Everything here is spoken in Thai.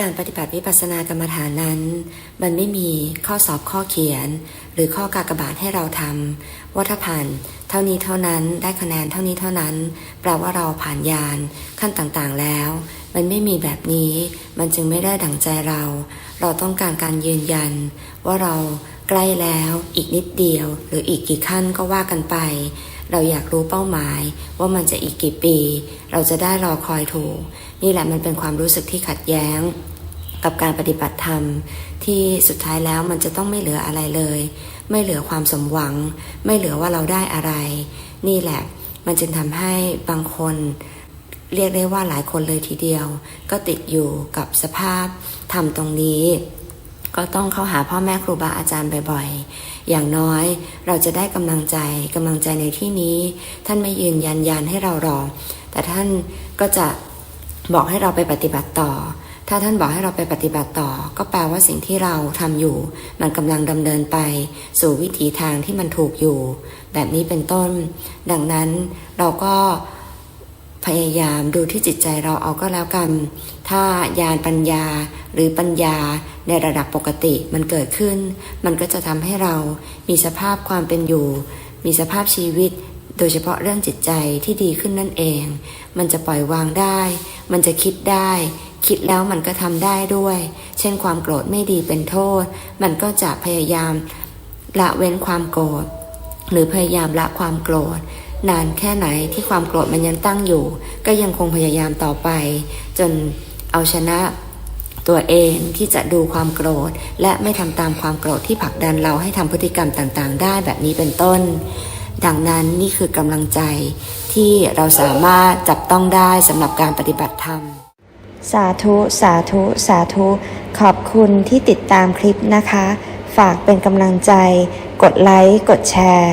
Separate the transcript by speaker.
Speaker 1: การปฏิบัติวิปัสสนากรรมฐานนั้น มันไม่มีข้อสอบข้อเขียน หรือข้อกากบาทให้เราทำว่าถ้าผ่านเท่านี้เท่านั้นได้คะแนนเท่านี้เท่านั้น แปลว่าเราผ่านยานขั้นต่างๆแล้ว มันไม่มีแบบนี้ มันจึงไม่ได้ดั่งใจเรา เราต้องการการยืนยัน ว่าเราใกล้แล้ว อีกนิดเดียว หรืออีกกี่ขั้นก็ว่ากันไป เราอยากรู้เป้าหมาย ว่ามันจะอีกกี่ปี เราจะได้รอคอยถูก นี่แหละมันเป็นความรู้สึกที่ขัดแย้ง กับการปฏิบัติธรรม ที่สุดท้ายแล้วมันจะต้องไม่เหลืออะไรเลย ไม่เหลือความสมหวัง ไม่เหลือว่าเราได้อะไร นี่แหละมันจึงทำให้บางคน เรียกได้ว่าหลายคนเลยทีเดียว ก็ติดอยู่กับสภาพธรรมตรงนี้ ก็ต้องเข้าหาพ่อแม่ครูบาอาจารย์บ่อยๆ อย่างน้อยเราจะได้กำลังใจกำลังใจในที่นี้ ท่านไม่ยืนยันยันให้เรารอ แต่ท่านก็จะบอกให้เราไปปฏิบัติต่อ ถ้าท่านบอกให้เราไปปฏิบัติต่อ ก็แปลว่าสิ่งที่เราทำอยู่ มันกำลังดำเนินไป สู่วิถีทางที่มันถูกอยู่ แบบนี้เป็นต้น ดังนั้นเราก็ พยายามดูที่จิตใจเราเอาก็แล้วกัน ถ้ายานปัญญาหรือปัญญาในระดับปกติมันเกิดขึ้น มันก็จะทำให้เรามีสภาพความเป็นอยู่ มีสภาพชีวิต โดยเฉพาะเรื่องจิตใจที่ดีขึ้นนั่นเอง มันจะปล่อยวางได้ มันจะคิดได้ คิดแล้วมันก็ทำได้ด้วย เช่นความโกรธไม่ดีเป็นโทษ มันก็จะพยายามละเว้นความโกรธ หรือพยายามละความโกรธ นานแค่ไหนที่ความโกรธมันยังตั้งอยู่ ก็ยังคงพยายามต่อไป จนเอาชนะตัวเองที่จะดูความโกรธ และไม่ทำตามความโกรธที่ผลักดันเราให้ทำพฤติกรรมต่างๆ ได้แบบนี้เป็นต้น ดังนั้นนี่คือกำลังใจที่เราสามารถจับต้องได้สำหรับการปฏิบัติธรรม
Speaker 2: สาธุ สาธุ สาธุ ขอบคุณที่ติดตามคลิปนะคะ ฝากเป็นกำลังใจ กดไลค์ กดแชร์